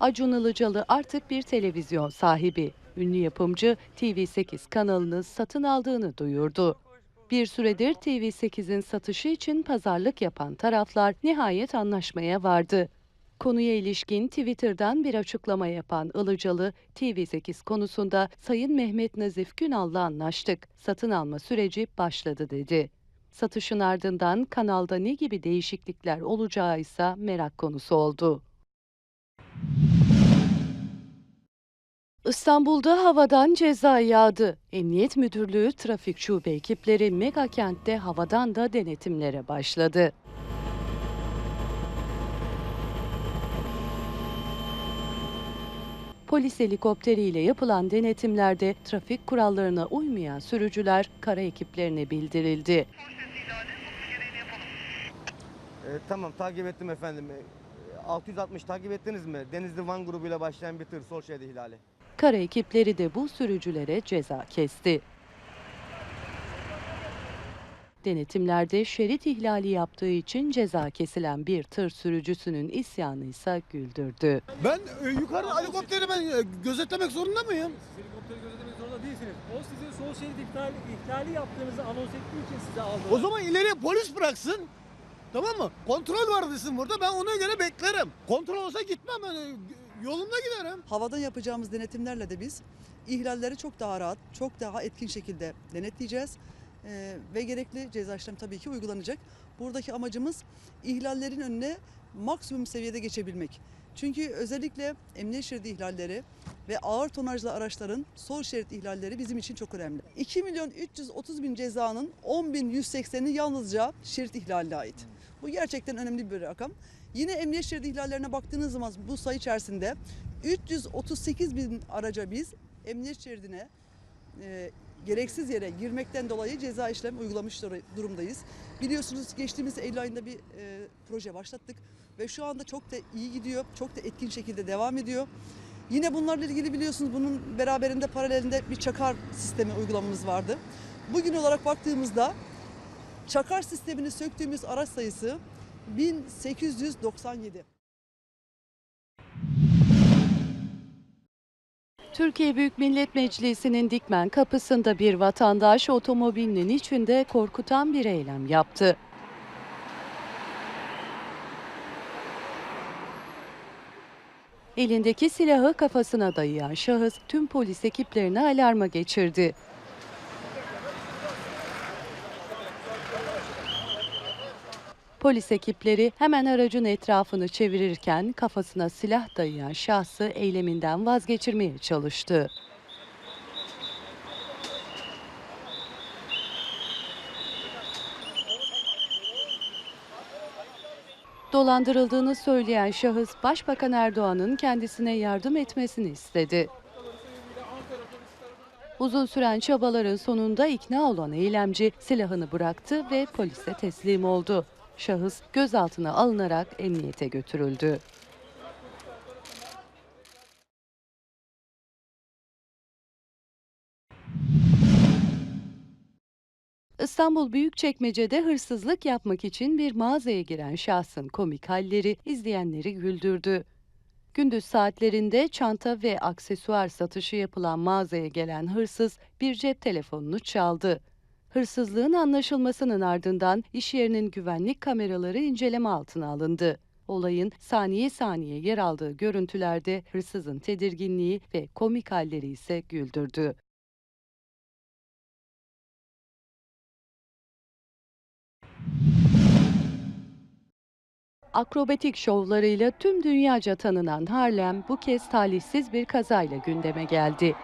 Acun Ilıcalı artık bir televizyon sahibi. Ünlü yapımcı TV8 kanalını satın aldığını duyurdu. Bir süredir TV8'in satışı için pazarlık yapan taraflar nihayet anlaşmaya vardı. Konuya ilişkin Twitter'dan bir açıklama yapan Ilıcalı, TV8 konusunda Sayın Mehmet Nazif Günal'la anlaştık. Satın alma süreci başladı dedi. Satışın ardından kanalda ne gibi değişiklikler olacağı ise merak konusu oldu. İstanbul'da havadan ceza yağdı. Emniyet Müdürlüğü Trafik Şube ekipleri mega kentte havadan da denetimlere başladı. Polis helikopteriyle yapılan denetimlerde trafik kurallarına uymayan sürücüler kara ekiplerine bildirildi. Ee, tamam takip ettim efendim. Ee, 660 takip ettiniz mi? Denizli Van grubuyla başlayan bir tır sol şerit ihlali. Kara ekipleri de bu sürücülere ceza kesti. Denetimlerde şerit ihlali yaptığı için ceza kesilen bir tır sürücüsünün isyanı ise güldürdü. Ben e, yukarı helikopteri ben e, gözetlemek zorunda mıyım? Siz helikopteri gözetlemek zorunda değilsiniz. O sizin sol şerit ihlali, ihlali yaptığınızı anons ettiği için size aldı. O zaman ileriye polis bıraksın. Tamam mı? Kontrol var desin burada. Ben ona göre beklerim. Kontrol olsa gitmem. Ben e, yolumda giderim. Havadan yapacağımız denetimlerle de biz ihlalleri çok daha rahat, çok daha etkin şekilde denetleyeceğiz. Ee, ve gerekli ceza işlem tabii ki uygulanacak. Buradaki amacımız ihlallerin önüne maksimum seviyede geçebilmek. Çünkü özellikle emniyet şeridi ihlalleri ve ağır tonajlı araçların sol şerit ihlalleri bizim için çok önemli. 2 milyon 330 bin cezanın 10 bin 180'i yalnızca şerit ihlaline ait. Bu gerçekten önemli bir rakam. Yine emniyet şeridi ihlallerine baktığınız zaman bu sayı içerisinde 338 bin araca biz emniyet şeridine e, gereksiz yere girmekten dolayı ceza işlem uygulamış dur- durumdayız. Biliyorsunuz geçtiğimiz Eylül ayında bir e, proje başlattık ve şu anda çok da iyi gidiyor, çok da etkin şekilde devam ediyor. Yine bunlarla ilgili biliyorsunuz bunun beraberinde paralelinde bir çakar sistemi uygulamamız vardı. Bugün olarak baktığımızda çakar sistemini söktüğümüz araç sayısı 1897. Türkiye Büyük Millet Meclisi'nin Dikmen kapısında bir vatandaş otomobilinin içinde korkutan bir eylem yaptı. Elindeki silahı kafasına dayayan şahıs tüm polis ekiplerini alarma geçirdi. Polis ekipleri hemen aracın etrafını çevirirken kafasına silah dayayan şahsı eyleminden vazgeçirmeye çalıştı. Dolandırıldığını söyleyen şahıs Başbakan Erdoğan'ın kendisine yardım etmesini istedi. Uzun süren çabaların sonunda ikna olan eylemci silahını bıraktı ve polise teslim oldu. Şahıs gözaltına alınarak emniyete götürüldü. İstanbul Büyükçekmece'de hırsızlık yapmak için bir mağazaya giren şahsın komik halleri izleyenleri güldürdü. Gündüz saatlerinde çanta ve aksesuar satışı yapılan mağazaya gelen hırsız bir cep telefonunu çaldı. Hırsızlığın anlaşılmasının ardından iş yerinin güvenlik kameraları inceleme altına alındı. Olayın saniye saniye yer aldığı görüntülerde hırsızın tedirginliği ve komik halleri ise güldürdü. Akrobatik şovlarıyla tüm dünyaca tanınan Harlem bu kez talihsiz bir kazayla gündeme geldi.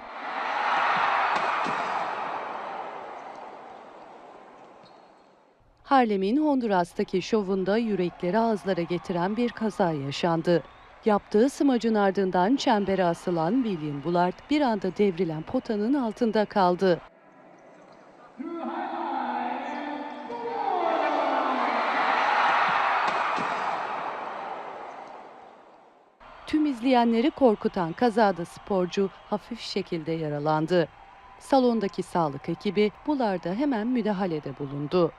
Harlem'in Honduras'taki şovunda yürekleri ağızlara getiren bir kaza yaşandı. Yaptığı smacın ardından çembere asılan William Bullard bir anda devrilen potanın altında kaldı. Tüm izleyenleri korkutan kazada sporcu hafif şekilde yaralandı. Salondaki sağlık ekibi Bullard'a hemen müdahalede bulundu.